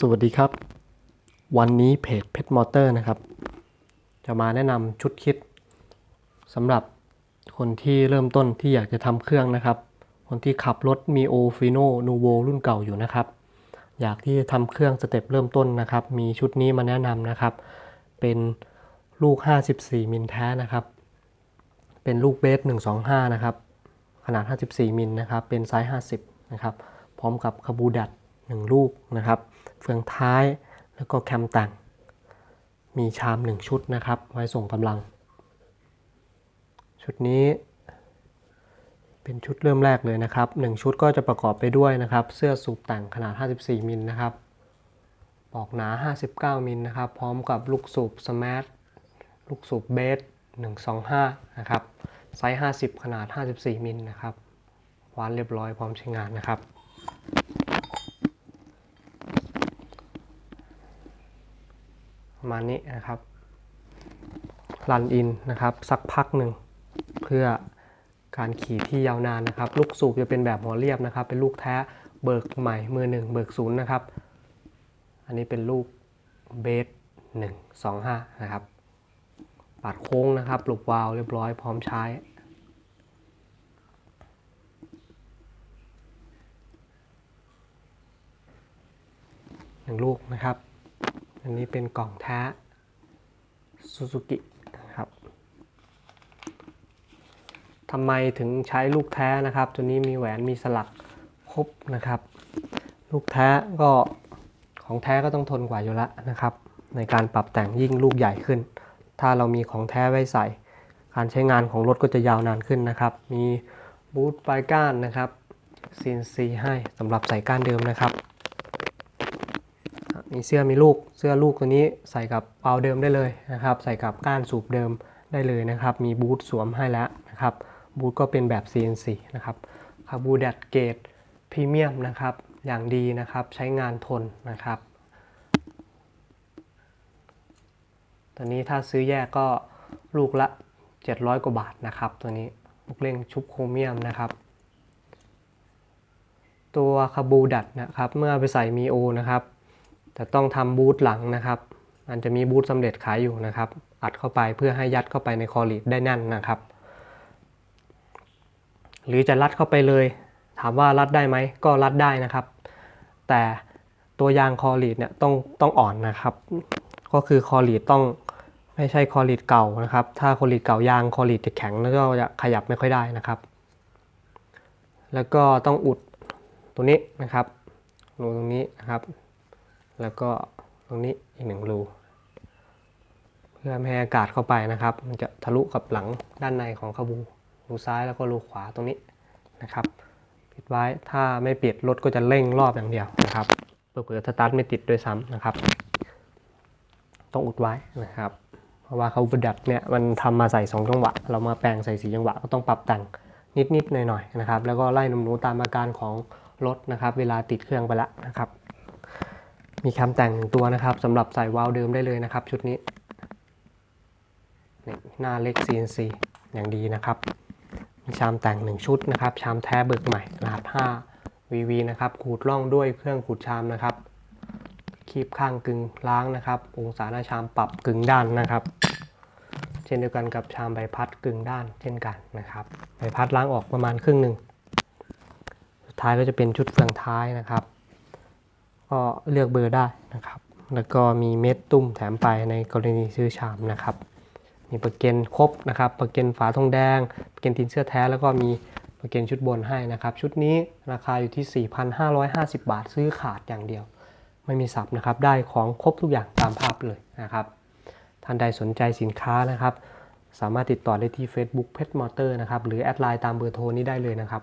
สวัสดีครับ วันนี้เพจเพชรมอเตอร์นะครับ จะมาแนะนำชุดคิดสำหรับคนที่เริ่มต้นที่อยากจะทำเครื่องนะครับ คนที่ขับรถมีโอฟิโนนูโวรุ่นเก่าอยู่นะครับ อยากที่จะทำเครื่องสเต็ปเริ่มต้นนะครับ มีชุดนี้มาแนะนำนะครับ เป็นลูก 54 มิลแท้นะครับ เป็นลูกเบส125 นะครับ ขนาด 54 มิลนะครับ เป็นไซส์ 50 นะครับ พร้อมกับคาบูดัด1ลูกนะครับ เฟืองท้าย แล้วก็แคมแต่ง มีชาม1ชุดนะครับ ไว้ส่งกำลัง ชุดนี้ เป็นชุดเริ่มแรกเลยนะครับ 1 ชุดก็จะประกอบไปด้วยนะครับ เสื้อสูบแต่งขนาด 54 มิลนะครับ ปอกหนา 59 มิลนะครับ พร้อมกับลูกสูบสมาร์ทลูกสูบเบส125 นะครับ ไซส์ 50 ขนาด 54 มิลนะครับวานเรียบร้อยพร้อมใช้งานนะครับ ประมาณนี้นะครับรันอินนะครับ สักพักหนึ่งเพื่อการขี่ที่ยาวนานนะครับ ลูกสูบจะเป็นแบบหัวเรียบนะครับ เป็นลูกแท้เบิกใหม่มือหนึ่งเบิกศูนย์นะครับ อันนี้เป็นลูกเบสหนึ่งสองห้านะครับปาดโค้งนะครับปลุกวาล์วเรียบร้อยพร้อมใช้หนึ่งลูกนะครับ อันนี้เป็นกล่องแท้ซูซูกินะครับทำไมถึงใช้ลูกแท้นะครับ ตัวนี้มีแหวนมีสลักครบนะครับ ลูกแท้ก็ของแท้ก็ต้องทนกว่าอยู่แล้วนะครับ ในการปรับแต่งยิ่งลูกใหญ่ขึ้น ถ้าเรามีของแท้ไว้ใส่ การใช้งานของรถก็จะยาวนานขึ้นนะครับ มีบูทปลายก้านนะครับ CNC ให้สำหรับใส่ก้านเดิมนะครับ มีเสื้อมีลูก เสื้อลูกตัวนี้ใส่กับเปาเดิมได้เลยนะครับ ใส่กับก้านสูบเดิมได้เลยนะครับ มีบูทสวมให้แล้วนะครับ บูทก็เป็นแบบ CNC นะครับคาบูดัดเกตพรีเมียมนะครับ อย่างดีนะครับ ใช้งานทนนะครับตัวนี้ถ้าซื้อแยกก็ลูกละ 700 กว่าบาทนะครับ ตัวนี้ลูกเล่งชุบโครเมียมนะครับ ตัวคาบูดัดนะครับ เมื่อไปใส่มีโอนะครับ แต่ต้องทำบูทหลังนะครับมันจะมีบูทสำเร็จขายอยู่นะครับ อัดเข้าไปเพื่อให้ยัดเข้าไปในคอลีดได้แน่นนะครับ หรือจะรัดเข้าไปเลย ถามว่ารัดได้ไหมก็รัดได้นะครับ แต่ตัวยางคอลีดเนี่ยต้องต้องอ่อนนะครับ ก็คือคอลีดต้องไม่ใช่คอลีดเก่านะครับ ถ้าคอลีดเก่ายางคอลีดจะแข็งแล้วก็จะขยับไม่ค่อยได้นะครับ แล้วก็ต้องอุดตัวนี้นะครับรูตรงนี้นะครับ แล้วก็ตรงนี้อีกหนึ่งรู เพื่อไม่ให้อากาศเข้าไปนะครับ มันจะทะลุกับหลังด้านในของขบูรูซ้ายแล้วก็รูขวาตรงนี้นะครับปิดไว้ถ้าไม่ปิดรถก็จะเร่งรอบอย่างเดียวนะครับเผื่อสตาร์ทไม่ติดด้วยซ้ำนะครับ ต้องอุดไว้นะครับ เพราะว่าเขาประดัดเนี่ยมันทำมาใส่ 2 จังหวะ เรามาแปลงใส่สีจังหวะก็ต้องปรับแต่งนิดๆหน่อยๆนะครับ แล้วก็ไล่หนุ่มนูตามอาการของรถนะครับ เวลาติดเครื่องไปล้วนะครับ มีแคมแต่งหนึ่งตัวนะครับสำหรับใส่วาล์วเดิมได้เลยนะครับ ชุดนี้นี่หน้าเล็ก CNC อย่างดีนะครับ มีชามแต่ง 1 ชุดนะครับ ชามแท้เบิกใหม่รหัส5 VV นะครับ ขูดร่องด้วยเครื่องขูดชามนะครับ คีบข้างกึ่งล้างนะครับ องศาหน้าชามปรับกึ่งด้านนะครับ เช่นเดียวกันกับชามใบพัดกึ่งด้าน เช่นกันนะครับ ใบพัดล้างออกประมาณครึ่งหนึ่ง สุดท้ายก็จะเป็นชุดเฟืองท้ายนะครับ ก็เลือกเบอร์ได้นะครับ แล้วก็มีเม็ดตุ้มแถมไปในกรณีซื้อชามนะครับ มีประเกันครบนะครับ ประเกันฝาทองแดง ประเกันตินเสื้อแท้ แล้วก็มีประเกันชุดบนให้นะครับ ชุดนี้ราคาอยู่ที่ 4,550 บาทซื้อขาดอย่างเดียว ไม่มีสับนะครับ ได้ของครบทุกอย่างตามภาพเลยนะครับ ท่านใดสนใจสินค้านะครับ สามารถติดต่อได้ที่ Facebook Pet Motor นะครับ หรือแอดไลน์ตามเบอร์โทรนี้ได้เลยนะครับ